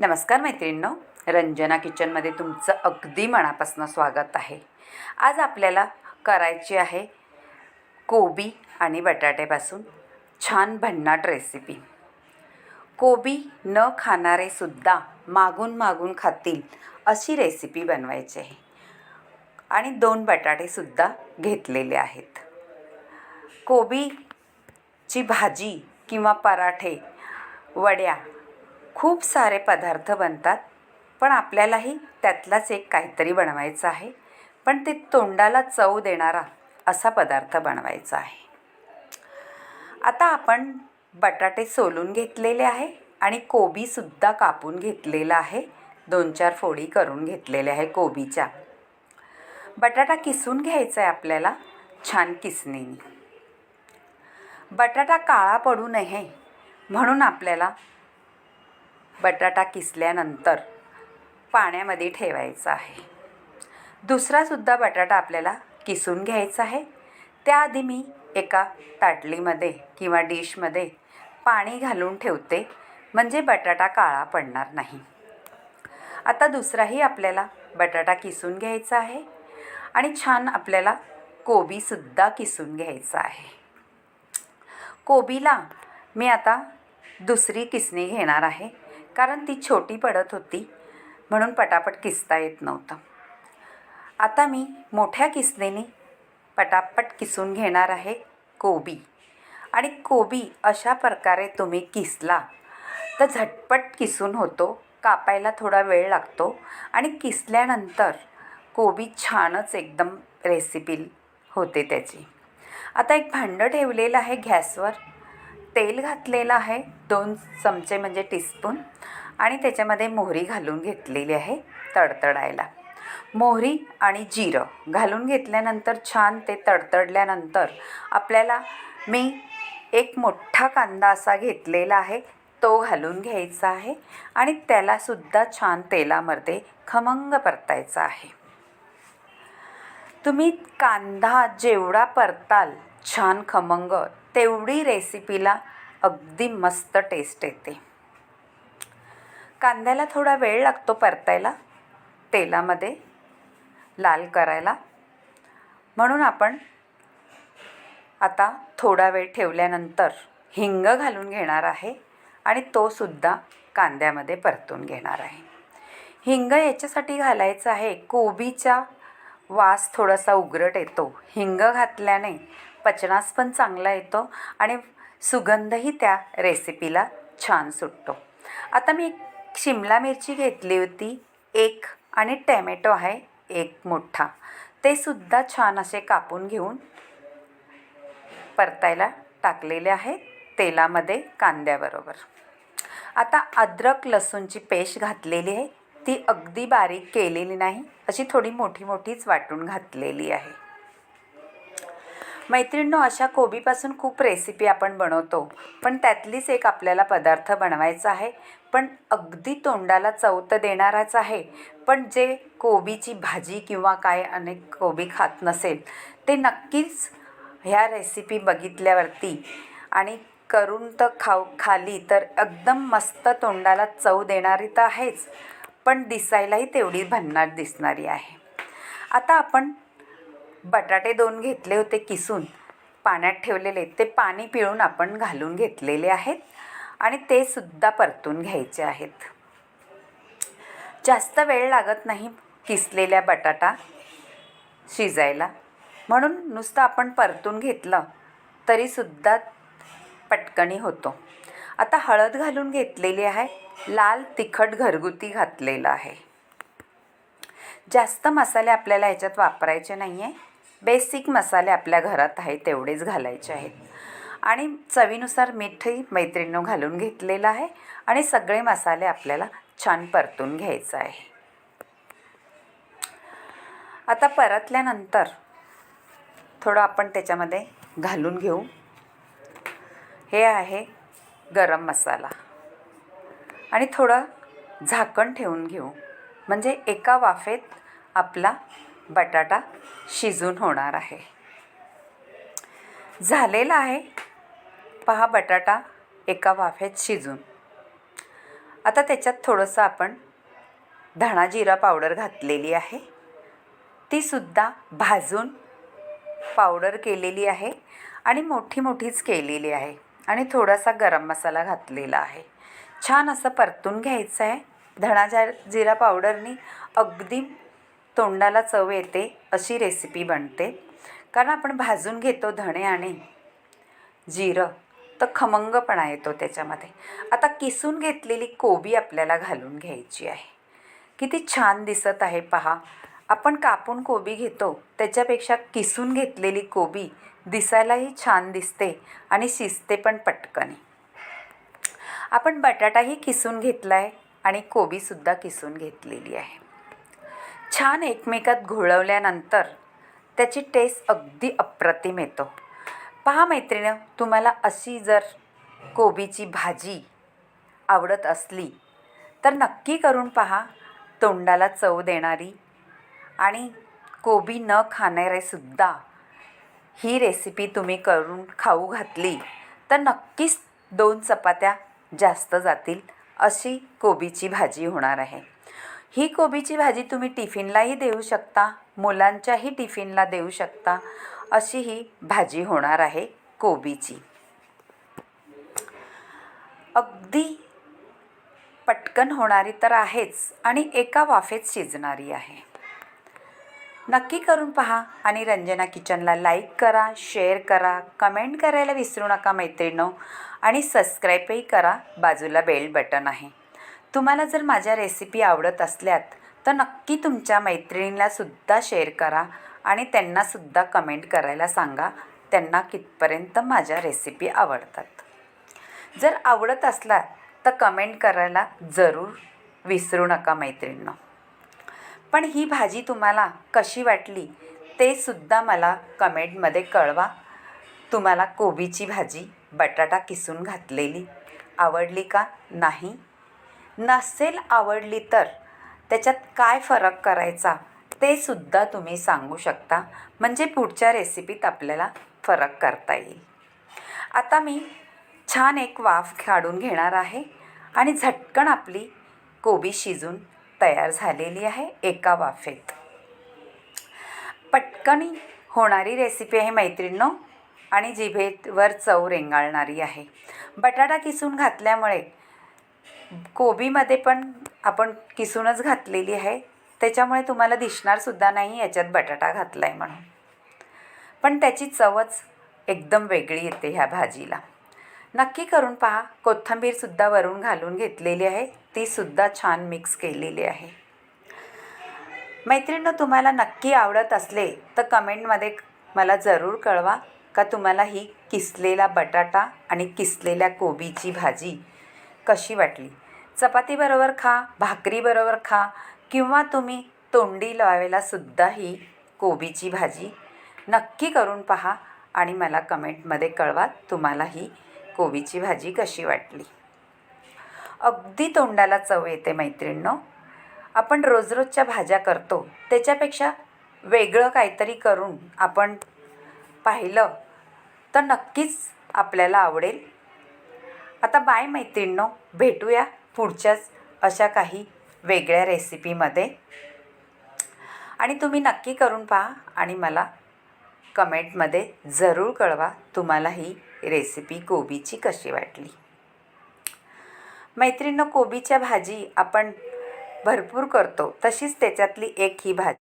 नमस्कार मैत्रिणींनो रंजना किचनमध्ये तुमचं अगदी मनापासून स्वागत आहे. आज आपल्याला करायची आहे कोबी आणि बटाट्यापासून छान भन्नाट रेसिपी कोबी न खाणारे सुद्धा मागून मागून खातील अशी रेसिपी बनवायची आहे. आणि दोन बटाटेसुद्धा घेतलेले आहेत. कोबीची भाजी किंवा पराठे वड्या खूप सारे पदार्थ बनतात पण आपल्यालाही त्यातलाच एक काहीतरी बनवायचं आहे. पण ते तोंडाला चव देणारा असा पदार्थ बनवायचा आहे. आता आपण बटाटे सोलून घेतलेले आहे आणि कोबीसुद्धा कापून घेतलेला आहे. दोन चार फोडी करून घेतलेल्या आहे कोबीच्या. बटाटा किसून घ्यायचा आहे आपल्याला छान किसणीने. बटाटा काळा पडू नये म्हणून आपल्याला बटाटा किसल्यानंतर पाण्यामध्ये ठेवायचा आहे. दुसरासुद्धा बटाटा आपल्याला किसून घ्यायचा आहे. त्याआधी मी एका ताटलीमध्ये किंवा डिशमध्ये पाणी घालून ठेवते. म्हणजे बटाटा काळा पडणार नाही. आता दुसराही आपल्याला बटाटा किसून घ्यायचा आहे. आणि छान आपल्याला कोबीसुद्धा किसून घ्यायचा आहे. कोबीला मी आता दुसरी किसणी घेणार आहे. कारण ती छोटी पडत होती म्हणून पटापट किसता येत नव्हतं. आता मी मोठ्या किसनेने पटापट किसून घेणार आहे कोबी. आणि कोबी अशा प्रकारे तुम्ही किसला तर झटपट किसून होतो कापायला थोडा वेळ लागतो आणि किसल्यानंतर कोबी छानच एकदम रेसिपी होते त्याची. आता एक भांडं ठेवलेलं आहे गॅसवर. तेल घातलेलं आहे दोन चमचे म्हणजे टीस्पून आणि त्याच्यामध्ये मोहरी घालून घेतलेली आहे तडतडायला. मोहरी आणि जिरं घालून घेतल्यानंतर छान ते तडतडल्यानंतर आपल्याला मी एक मोठा कांदा असा घेतलेला आहे तो घालून घ्यायचा आहे आणि त्यालासुद्धा छान तेलामध्ये खमंग परतायचा आहे. तुम्ही कांदा जेवढा परताल छान खमंग तेवढी रेसिपीला अगदी मस्त टेस्ट येते. कांद्याला थोडा वेळ लागतो परतायला तेलामध्ये लाल करायला. म्हणून आपण आता थोडा वेळ ठेवल्यानंतर हिंग घालून घेणार आहे आणि तोसुद्धा कांद्यामध्ये परतून घेणार आहे. हिंग याच्यासाठी घालायचं आहे कोबीच्या वास थोडासा उग्रट येतो. हिंग घातल्याने पचनास पण चांगला येतो आणि सुगंधही त्या रेसिपीला छान सुटतो. आता मी एक शिमला मिरची घेतली होती. एक आणि टॅमॅटो आहे एक मोठा. ते सुद्धा छान असे कापून घेऊन परतायला टाकलेले आहे तेलामध्ये कांद्याबरोबर. आता अद्रक लसूणची पेस्ट घातलेली आहे. ती अगदी बारीक केलेली नाही. अशी थोडी मोठी मोठीच वाटून घातलेली आहे. मैत्रिणींनो अशा कोबीपासून खूप रेसिपी आपण बनवतो पण त्यातलीच एक आपल्याला पदार्थ बनवायचा आहे. पण अगदी तोंडाला चव तर देणाराच आहे. पण जे कोबीची भाजी किंवा काय अनेक कोबी खात नसेल ते नक्कीच ह्या रेसिपी बघितल्यावरती आणि करून तर खाऊ खाली तर एकदम मस्त तोंडाला चव देणारी तर आहेच. पण दिसायलाही तेवढी भन्नाट दिसणारी आहे. आता आपण बटाटे दोन घेतले होते किसून पाण्यात ठेवलेले. ते पाणी पिळून आपण घालून घेतलेले आहेत आणि ते सुद्धा परतून घ्यायचे आहेत. जास्त वेळ लागत नाही किसलेल्या बटाटा शिजायला. म्हणून नुसतं आपण परतून घेतलं तरीसुद्धा पटकणी होतो. आता हळद घालून घेतलेली आहे. लाल तिखट घरगुती घातलेलं आहे. जास्त मसाले आपल्याला ह्याच्यात वापरायचे नाही आहे बेसिक मसाले आपल्या घरात आहे तेवढेच घालायचे आहेत. आणि चवीनुसार मीठही मैत्रिणीनं घालून घेतलेलं आहे आणि सगळे मसाले आपल्याला छान परतून घ्यायचं आहे. आता परतल्यानंतर थोडं आपण त्याच्यामध्ये घालून घेऊ. हे आहे गरम मसाला. आणि थोडं झाकण ठेवून घेऊ. म्हणजे एका वाफेत आपला बटाटा शिजून होणार आहे. झालेला आहे. पहा बटाटा एका वाफेत शिजून. आता त्याच्यात थोडंसं आपण धणा जिरा पावडर घातलेली आहे. तीसुद्धा भाजून पावडर केलेली आहे आणि मोठी मोठीच केलेली आहे आणि थोडासा गरम मसाला घातलेला आहे. छान असं परतून घ्यायचं आहे. धणा जा जिरा पावडरनी अगदी तोंडाला चव येते अशी रेसिपी बनते. कारण आपण भाजून घेतो धणे आणि जिरं तर खमंगपणा येतो त्याच्यामध्ये. आता किसून घेतलेली कोबी आपल्याला घालून घ्यायची आहे. किती छान दिसत आहे पहा. आपण कापून कोबी घेतो त्याच्यापेक्षा किसून घेतलेली कोबी दिसायलाही छान दिसते आणि शिजते पण पटकन. आपण बटाटाही किसून घेतला आहे आणि कोबीसुद्धा किसून घेतलेली आहे. छान एकमेकात घोळवल्यानंतर त्याची टेस्ट अगदी अप्रतिम येतो. पहा मैत्रिणं तुम्हाला अशी जर कोबीची भाजी आवडत असली तर नक्की करून पहा तोंडाला चव देणारी आणि कोबी न खाणारेसुद्धा ही रेसिपी तुम्ही करून खाऊ घातली तर नक्कीच दोन चपात्या जास्त जातील अशी कोबीची भाजी होणार आहे. ही कोबीची भाजी तुम्ही टिफिनलाही देऊ शकता मुलांच्याही टिफिनला देऊ शकता अशी ही भाजी होणार आहे कोबीची. अगदी पटकन होणारी तर आहेच आणि एका वाफेत शिजणारी आहे. नक्की करून पहा आणि रंजना किचनला लाईक करा शेअर करा कमेंट करायला विसरू नका मैत्रिणो आणि सबस्क्राईबही करा बाजूला बेल बटन आहे. तुम्हाला जर माझ्या रेसिपी आवडत असल्यात तर नक्की तुमच्या मैत्रिणीलासुद्धा शेअर करा आणि त्यांनासुद्धा कमेंट करायला सांगा त्यांना कितपर्यंत माझ्या रेसिपी आवडतात. जर आवडत असला तर कमेंट करायला जरूर विसरू नका मैत्रिणींना. पण ही भाजी तुम्हाला कशी वाटली ते सुद्धा मला कमेंटमध्ये कळवा. तुम्हाला कोबीची भाजी बटाटा किसून घातलेली आवडली का? नाही. नसेल आवडली तर त्याच्यात काय फरक करायचा ते सुद्धा तुम्ही सांगू शकता. म्हणजे पुढच्या रेसिपीत आपल्याला फरक करता येईल. आता मी छान एक वाफ काढून घेणार आहे आणि झटकन आपली कोबी शिजून तयार झालेली आहे एका वाफेत. पटकन होणारी रेसिपी आहे मैत्रिणींनो आणि जिभेवर चव रेंगाळणारी आहे. बटाटा किसून घातल्यामुळे कोबीमध्ये पण आपण किसूनच घातलेली आहे. त्याच्यामुळे तुम्हाला दिसणारसुद्धा नाही याच्यात बटाटा घातला आहे म्हणून. पण त्याची चवच एकदम वेगळी येते ह्या भाजीला. नक्की करून पहा. कोथिंबीरसुद्धा वरून घालून घेतलेली आहे. तीसुद्धा छान मिक्स केलेली आहे. मैत्रिणीनं तुम्हाला नक्की आवडत असले तर कमेंटमध्ये मला जरूर कळवा. का तुम्हाला ही किसलेला बटाटा आणि किसलेल्या कोबीची भाजी कशी वाटली? चपातीबरोबर खा भाकरीबरोबर खा किंवा तुम्ही तोंडी लावायलासुद्धा ही कोबीची भाजी नक्की करून पहा आणि मला कमेंटमध्ये कळवा. तुम्हाला ही कोबीची भाजी कशी वाटली? अगदी तोंडाला चव येते मैत्रिणींनो. आपण रोज रोजच्या भाज्या करतो. त्याच्यापेक्षा वेगळं काहीतरी करून आपण पाहिलं तर नक्कीच आपल्याला आवडेल. आता बाय मैत्रिणींनो भेटूया पुढच्याच अशा काही वेगळ्या रेसिपीमध्ये. आणि तुम्ही नक्की करून पहा आणि मला कमेंटमध्ये जरूर कळवा. तुम्हाला ही रेसिपी कोबीची कशी वाटली? मैत्रिणीनं कोबीच्या भाजी आपण भरपूर करतो. तशीच त्याच्यातली एक ही भाजी.